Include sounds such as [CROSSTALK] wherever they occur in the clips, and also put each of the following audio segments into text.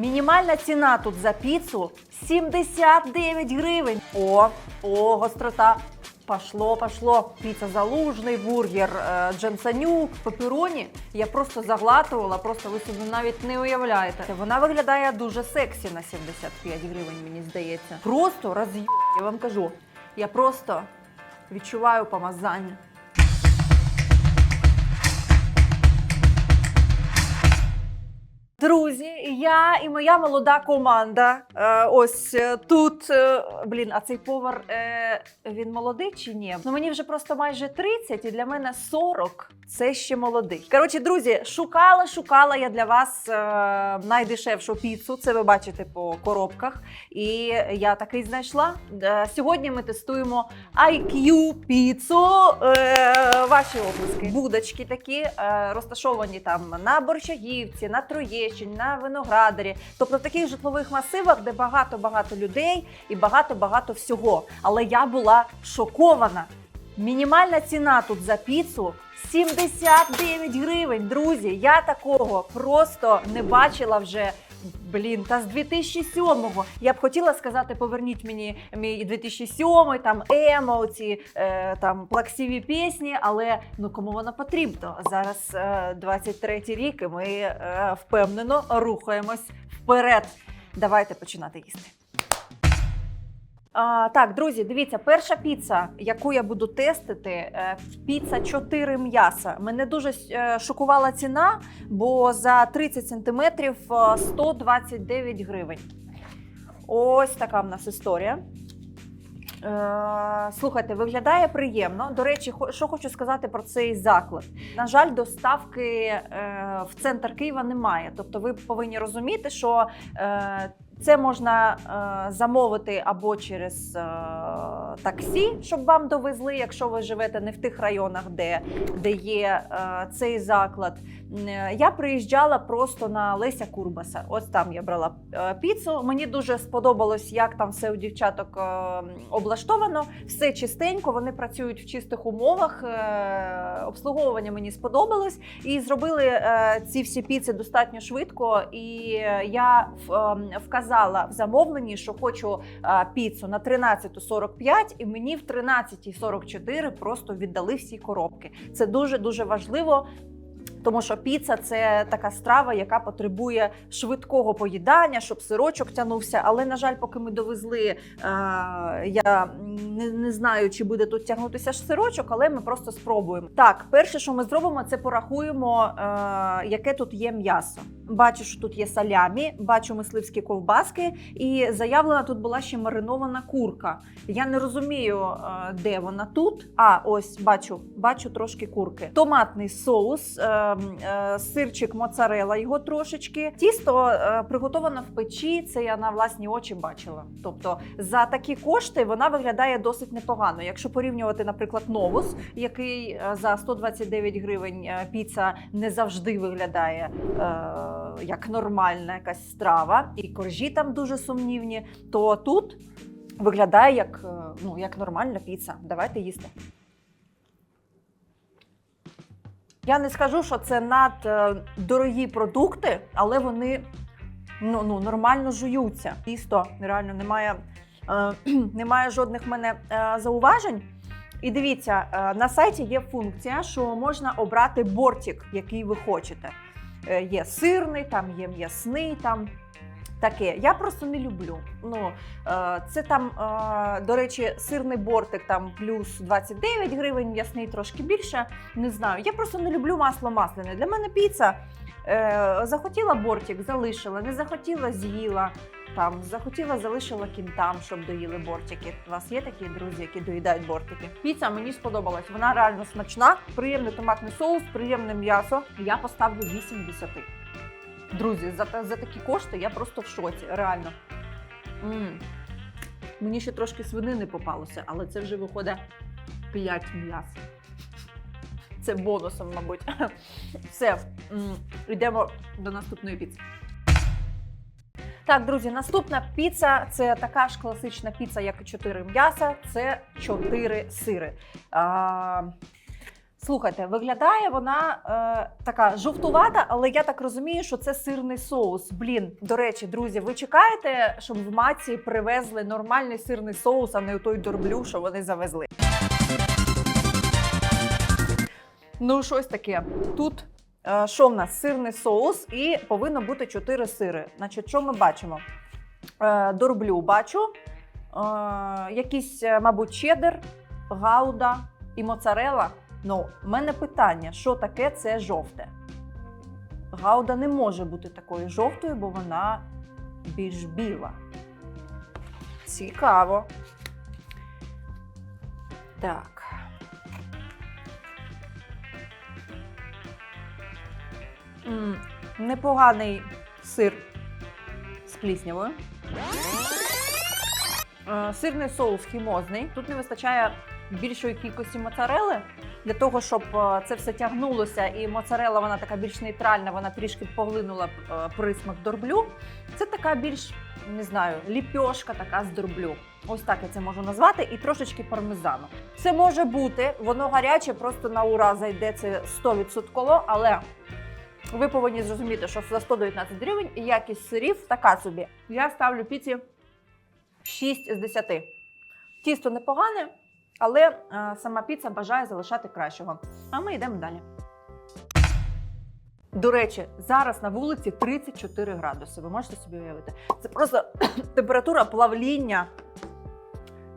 Мінімальна ціна тут за піцу 79 гривень. О, о, гострота. Пошло, пошло. Піца залужний, бургер е, Джемсанюк, пеппероні. Я просто заглатувала, просто ви собі навіть не уявляєте. Вона виглядає дуже сексі на 75 гривень, мені здається. Просто роз'ю, я вам кажу. Я просто відчуваю помазання. Друзі, я і моя молода команда. Е, ось е, тут. е, блін, а цей повар він молодий чи ні? Ну мені вже просто майже 30, і для мене 40 це ще молодий. Коротше, друзі, шукала, шукала я для вас найдешевшу піцу. Це ви бачите по коробках. І я такий знайшла. Сьогодні ми тестуємо IQ піцу. Ваші обласки. Будочки такі розташовані там на Борщагівці, на Троєщині, на Виноградарі. Тобто в таких житлових масивах, де багато-багато людей і багато-багато всього. Але я була шокована. Мінімальна ціна тут за піцу 79 гривень. Друзі, я такого просто не бачила вже. Блін, та з 2007-го. Я б хотіла сказати, поверніть мені мій 2007 там емо, ці е, там плаксиві пісні, але ну кому воно потрібно? Зараз е, 23-й рік, і ми е, впевнено рухаємось вперед. Давайте починати їсти. А, так, друзі, дивіться, перша піца, яку я буду тестити, е, піца 4 м'яса. Мене дуже е, шокувала ціна, бо за 30 сантиметрів е, 129 гривень. Ось така в нас історія. Е, слухайте, виглядає приємно. До речі, що хочу сказати про цей заклад. На жаль, доставки е, в центр Києва немає. Тобто, ви повинні розуміти, що е, це можна е, замовити або через е, таксі, щоб вам довезли, якщо ви живете не в тих районах, де, де є е, цей заклад. Е, Я приїжджала просто на Леся Курбаса. Ось там я брала е, піцу. Мені дуже сподобалось, як там все у дівчаток е, облаштовано. Все чистенько, вони працюють в чистих умовах. Е, Обслуговування мені сподобалось. І зробили е, ці всі піци достатньо швидко. І е, я в- ем, вказала в замовленні, що хочу е, піцу на 13.45, і мені в 13.44 просто віддали всі коробки. Це дуже дуже важливо. Тому що піца це така страва, яка потребує швидкого поїдання, щоб сирочок тягнувся. Але, на жаль, поки ми довезли, е, я не, не знаю, чи буде тут тягнутися ж сирочок, але ми просто спробуємо. Так, перше, що ми зробимо, це порахуємо, е, яке тут є м'ясо. Бачу, що тут є салямі, бачу мисливські ковбаски, і заявлена тут була ще маринована курка. Я не розумію, е, де вона тут. А, ось бачу, бачу трошки курки. Томатний соус, сирчик моцарела, його трошечки. Тісто е, приготовано в печі. Це я на власні очі бачила. Тобто за такі кошти вона виглядає досить непогано. Якщо порівнювати, наприклад, новус, який е, за 129 гривень е, піца не завжди виглядає. е, Як нормальна якась страва, і коржі там дуже сумнівні, то тут виглядає як, е, ну, як нормальна піца. Давайте їсти. Я не скажу, що це над е, дорогі продукти, але вони ну, ну, нормально жуються. Тісто реально немає, е, [CLEARS THROAT] немає жодних мене е, зауважень. І дивіться, е, на сайті є функція, що можна обрати бортик, який ви хочете. Е, є сирний, там є м'ясний, там таке. Я просто не люблю. Ну, е, це там, е, до речі, сирний бортик там плюс 29 гривень, м'ясний трошки більше. Не знаю. Я просто не люблю масло масляне. Для мене піца. Е, захотіла бортик, залишила, не захотіла, з'їла. Там захотіла, залишила кінтам, щоб доїли бортики. У вас є такі друзі, які доїдають бортики? Піца мені сподобалась. Вона реально смачна, приємний томатний соус, приємне м'ясо. Я поставлю 8 10. Друзі, за, за такі кошти я просто в шоці, реально. м Мені ще трошки свинини попалося, але це вже виходить 5 м'яс. Це бонусом, мабуть. [LAUGHS] Все, м, йдемо до наступної піци. Так, друзі, наступна піца це така ж класична піца, як і 4 м'яса, це 4 сири. А, Слухайте, виглядає вона е, така жовтувата, але я так розумію, що це сирний соус. Блін, до речі, друзі, ви чекаєте, щоб в маці привезли нормальний сирний соус, а не той дорблю, що вони завезли. Ну, щось таке. Тут е, що в нас? Сирний соус і повинно бути 4 сири. Значить, що ми бачимо? Е, дорблю бачу, е, якийсь, е, мабуть, чеддер, гауда і моцарела. Ну, в мене питання: що таке це жовте? Гауда не може бути такою жовтою, бо вона більш біла. Цікаво. Так. М, непоганий сир з пліснявою. Е, Сирний соус хімозний. Тут не вистачає більшої кількості моцарели для того, щоб е, це все тягнулося, і моцарела вона така більш нейтральна, вона трішки поглинула е, присмак дорблю. Це така більш не знаю, ліпьошка така з дорблю. Ось так я це можу назвати, і трошечки пармезану. Це може бути, воно гаряче, просто на ура зайде це 100%, але ви повинні зрозуміти, що за 119 гривень якість сирів така собі. Я ставлю піці 6 з 10. Тісто непогане, але е, сама піца бажає залишати кращого. А ми йдемо далі. До речі, зараз на вулиці 34 градуси. Ви можете собі уявити. Це просто [COUGHS] температура плавління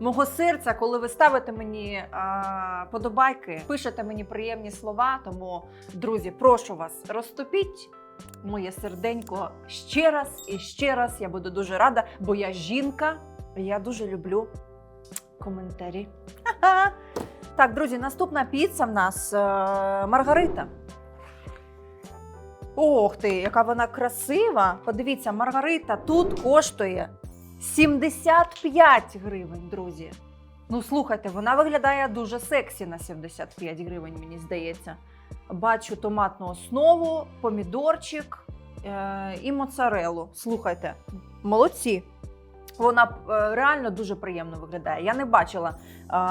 мого серця, коли ви ставите мені а, подобайки, пишете мені приємні слова. Тому, друзі, прошу вас, розтопіть моє серденько ще раз і ще раз. Я буду дуже рада, бо я жінка, і я дуже люблю коментарі. Так, друзі, наступна піца в нас е, Маргарита. Ох ти, яка вона красива! Подивіться, Маргарита тут коштує 75 гривень, друзі. Ну, слухайте, вона виглядає дуже сексі на 75 гривень, мені здається. Бачу томатну основу, помідорчик е- і моцарелу. Слухайте, молодці. Вона е, реально дуже приємно виглядає. Я не бачила е,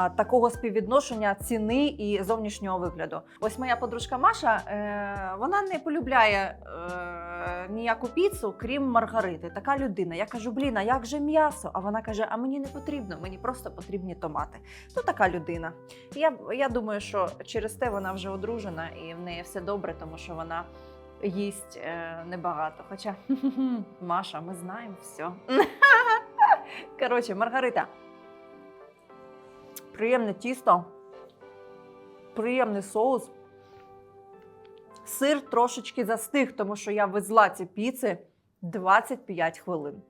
такого співвідношення ціни і зовнішнього вигляду. Ось моя подружка Маша, е, вона не полюбляє е, ніяку піцу, крім маргарити. Така людина. Я кажу, блін, а як же м'ясо? А вона каже: А мені не потрібно, мені просто потрібні томати. Ну, така людина. Я, я думаю, що через те вона вже одружена і в неї все добре, тому що вона їсть е, небагато. Хоча [LAUGHS] Маша, ми знаємо все. [LAUGHS] Коротше, Маргарита. Приємне тісто, приємний соус. Сир трошечки застиг, тому що я везла ці піци 25 хвилин.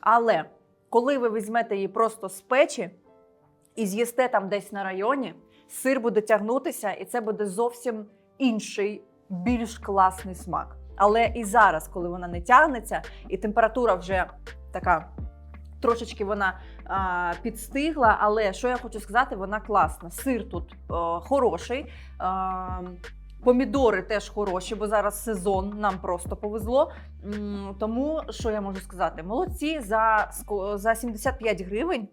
Але коли ви візьмете її просто з печі і з'їсте там десь на районі, сир буде тягнутися, і це буде зовсім інший, більш класний смак. Але і зараз, коли вона не тягнеться, і температура вже така трошечки вона а, підстигла. Але що я хочу сказати, вона класна. Сир тут а, хороший. А, Помідори теж хороші, бо зараз сезон нам просто повезло. Тому що я можу сказати, молодці за, за 75 гривень.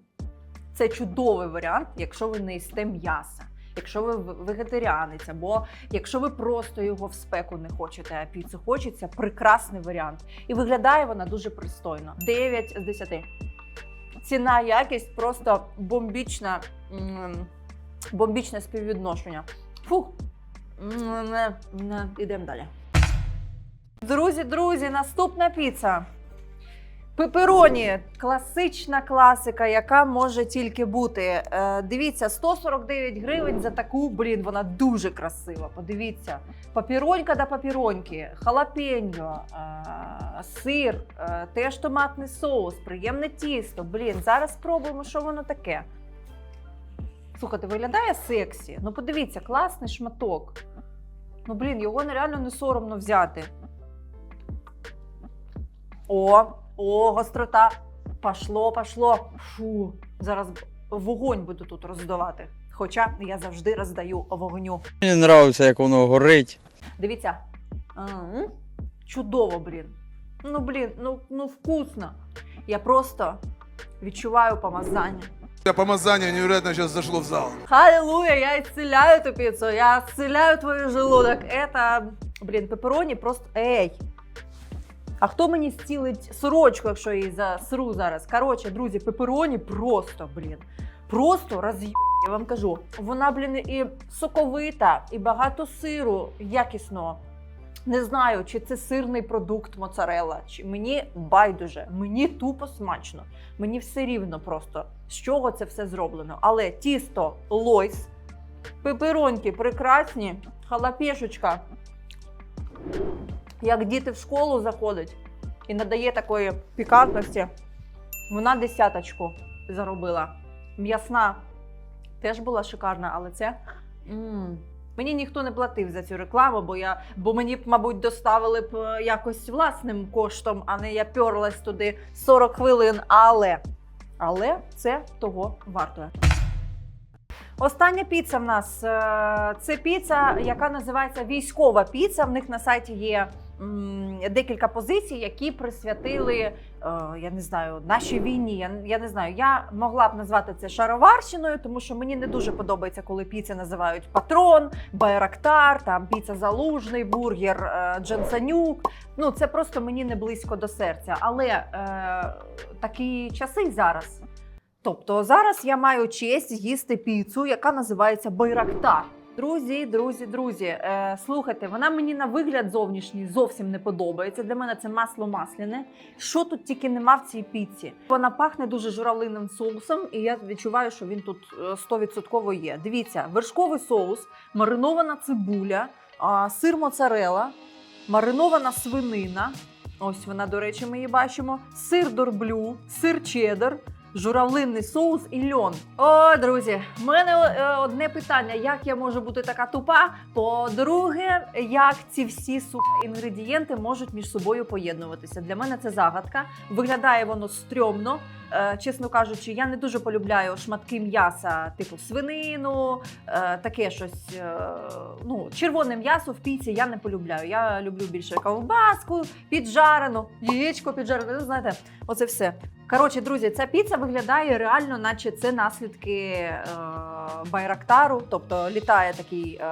Це чудовий варіант, якщо ви не їсте м'яса, якщо ви вегетаріанець, або якщо ви просто його в спеку не хочете, а піцу хочеться, прекрасний варіант. І виглядає вона дуже пристойно. 9 з 10. Ціна, якість просто бомбічна, бомбічне співвідношення. Фух. Не, не, ідемо далі. Друзі, друзі, наступна піца. Пепероні класична класика, яка може тільки бути. Е, дивіться, 149 гривень за таку, блін, вона дуже красива. Подивіться. Папіронька до папіроньки, халапеньо, е, сир, е, теж томатний соус, приємне тісто. Блін, зараз спробуємо, що воно таке. Слухайте, виглядає сексі. Ну, подивіться, класний шматок. Ну, блін, його нереально не соромно взяти. О, о, гострота. Пошло, пошло. Фу, зараз вогонь буду тут роздавати. Хоча я завжди роздаю вогню. Мені подобається, як воно горить. Дивіться. М, Чудово, блін. Ну, блін, ну, ну вкусно. Я просто відчуваю помазання. Помазание невероятно сейчас зашло в зал. Аллилуйя, я исцеляю эту пиццу, я исцеляю твой желудок. Это, блін, пеппероні просто. Ей! А хто мені стілить сорочку, якщо я її засру зараз? Коротше, друзі, пеппероні просто, блін. Просто роз'їб, я вам кажу. Вона, блін, і соковита, і багато сиру, якісно. Не знаю, чи це сирний продукт моцарелла, чи мені байдуже, мені тупо смачно. Мені все рівно просто, з чого це все зроблено. Але тісто лойс, пепероньки прекрасні, халапешечка, як діти в школу заходять і надає такої пікантності. Вона десяточку заробила. М'ясна теж була шикарна, але це. м Мені ніхто не платив за цю рекламу, бо я бо мені б, мабуть, доставили б е, якось власним коштом, а не я перлась туди 40 хвилин. Але, але це того вартує. Остання піца в нас е, це піца, яка називається військова піца. В них на сайті є м, декілька позицій, які присвятили, е, я не знаю, нашій війні. Я, не знаю, я могла б назвати це шароварщиною, тому що мені не дуже подобається, коли піци називають патрон, байрактар, там піца залужний, бургер е, Джансанюк. Ну це просто мені не близько до серця. Але е, такі часи зараз. Тобто зараз я маю честь їсти піцу, яка називається Байрактар. Друзі, друзі, друзі, е, слухайте, вона мені на вигляд зовнішній зовсім не подобається. Для мене це масло масляне. Що тут тільки нема в цій піці? Вона пахне дуже журавлиним соусом, і я відчуваю, що він тут е, 100% є. Дивіться, вершковий соус, маринована цибуля, сир моцарела, маринована свинина. Ось вона, до речі, ми її бачимо. Сир дорблю, сир чеддер, журавлинний соус і льон. О, друзі, в мене е, одне питання: як я можу бути така тупа? По-друге, як ці всі сука, інгредієнти можуть між собою поєднуватися? Для мене це загадка. Виглядає воно стрьомно. Е, чесно кажучи, я не дуже полюбляю шматки м'яса, типу свинину, е, таке щось. ну, червоне м'ясо в піці я не полюбляю. Я люблю більше ковбаску, піджарену, яєчко піджарене. Ну, знаєте, оце все. Коротше, друзі, ця піца виглядає реально, наче це наслідки е, байрактару. Тобто літає такий е,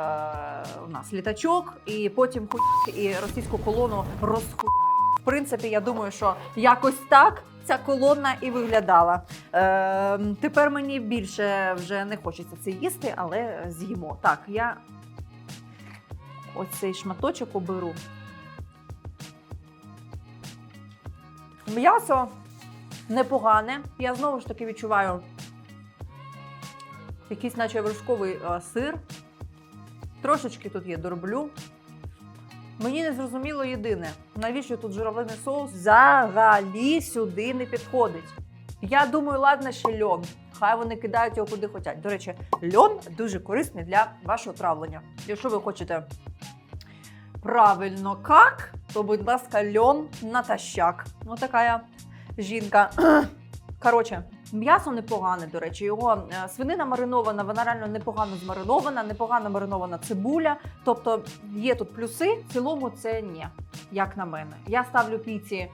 у нас літачок, і потім хуй і російську колону розхуяє. В принципі, я думаю, що якось так ця колона і виглядала. Е, тепер мені більше вже не хочеться це їсти, але з'їмо. Так, я ось цей шматочок оберу. М'ясо непогане. Я знову ж таки відчуваю якийсь, наче вершковий сир. Трошечки тут є дорблю. Мені не зрозуміло єдине, навіщо тут журавлиний соус взагалі сюди не підходить. Я думаю, ладно, ще льон. Хай вони кидають його куди хочуть. До речі, льон дуже корисний для вашого травлення. Якщо ви хочете правильно як, то, будь ласка, льон натощак. Ну, така я жінка. [CLEARS THROAT] Коротше, м'ясо непогане, до речі. Його е, свинина маринована, вона реально непогано змаринована, непогано маринована цибуля. Тобто є тут плюси. В цілому це ні, як на мене. Я ставлю піці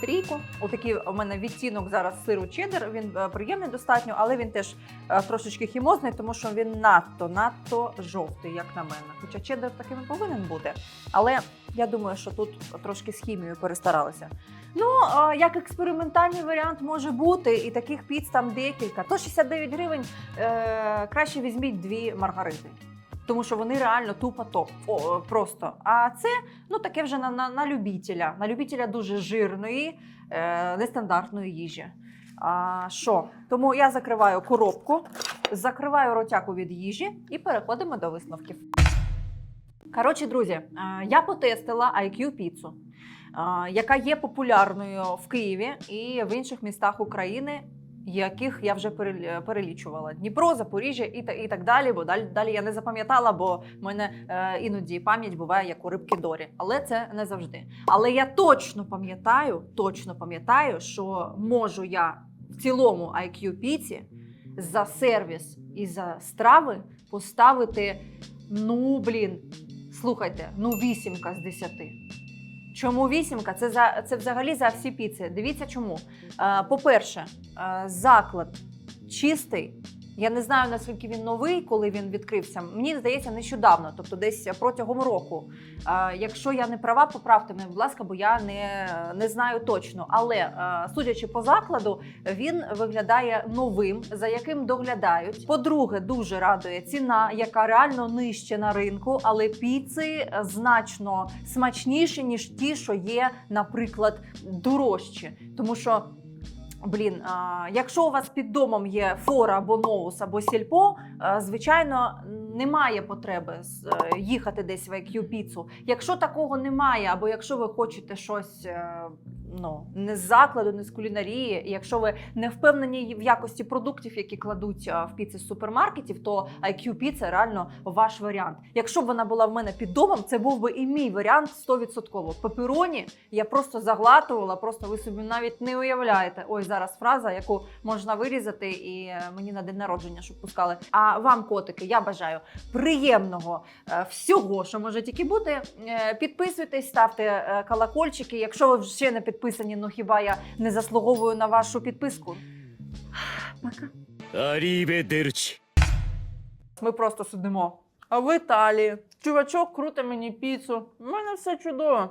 трійку. Отакий у мене відтінок зараз сиру чеддер. Він е, приємний достатньо, але він теж е, трошечки хімозний, тому що він надто, надто жовтий, як на мене. Хоча чеддер таким і повинен бути. Але я думаю, що тут трошки з хімією перестаралися. Ну, як експериментальний варіант може бути, і таких піц там декілька. То 69 гривень е, краще візьміть дві маргарити. Тому що вони реально тупо топ. О, просто. А це ну таке вже на, на, на любителя. На любителя дуже жирної, е, нестандартної їжі. А що? Тому я закриваю коробку, закриваю ротяку від їжі і переходимо до висновків. Коротше, друзі, е, я потестила IQ піцу, е, яка є популярною в Києві і в інших містах України, яких я вже перел- перелічувала: Дніпро, Запоріжжя і, та- і так далі. Бо далі, далі я не запам'ятала, бо в мене е, іноді пам'ять буває як у рибки Дорі. Але це не завжди. Але я точно пам'ятаю, точно пам'ятаю, що можу я в цілому IQ піці за сервіс і за страви поставити. Ну, блін, слухайте, ну вісімка з десяти. Чому вісімка? Це за це взагалі за всі піци. Дивіться чому. Е, по-перше, е, заклад чистий. Я не знаю наскільки він новий, коли він відкрився. Мені здається, нещодавно, тобто десь протягом року. Якщо я не права, поправте мене, будь ласка, бо я не, не знаю точно. Але судячи по закладу, він виглядає новим, за яким доглядають. По-друге, дуже радує ціна, яка реально нижче на ринку, але піци значно смачніші, ніж ті, що є, наприклад, дорожчі. Тому що. Блін, а, якщо у вас під домом є фора або ноус або сільпо, а, звичайно, немає потреби е, їхати десь в IQ піцу. Якщо такого немає, або якщо ви хочете щось е, ну, не з закладу, не з кулінарії, якщо ви не впевнені в якості продуктів, які кладуть в піци з супермаркетів, то IQ піца реально ваш варіант. Якщо б вона була в мене під домом, це був би і мій варіант 100%. Пепероні я просто заглатувала, просто ви собі навіть не уявляєте. Ой, зараз фраза, яку можна вирізати, і е, мені на день народження, щоб пускали. А вам, котики, я бажаю приємного е, всього, що може тільки бути. Е, підписуйтесь, ставте колокольчики. Якщо ви ще не підписані, ну хіба я не заслуговую на вашу підписку? Пока. Аріведерч. Ми просто сидимо. А в Італії чувачок крутить мені піцу. У мене все чудово.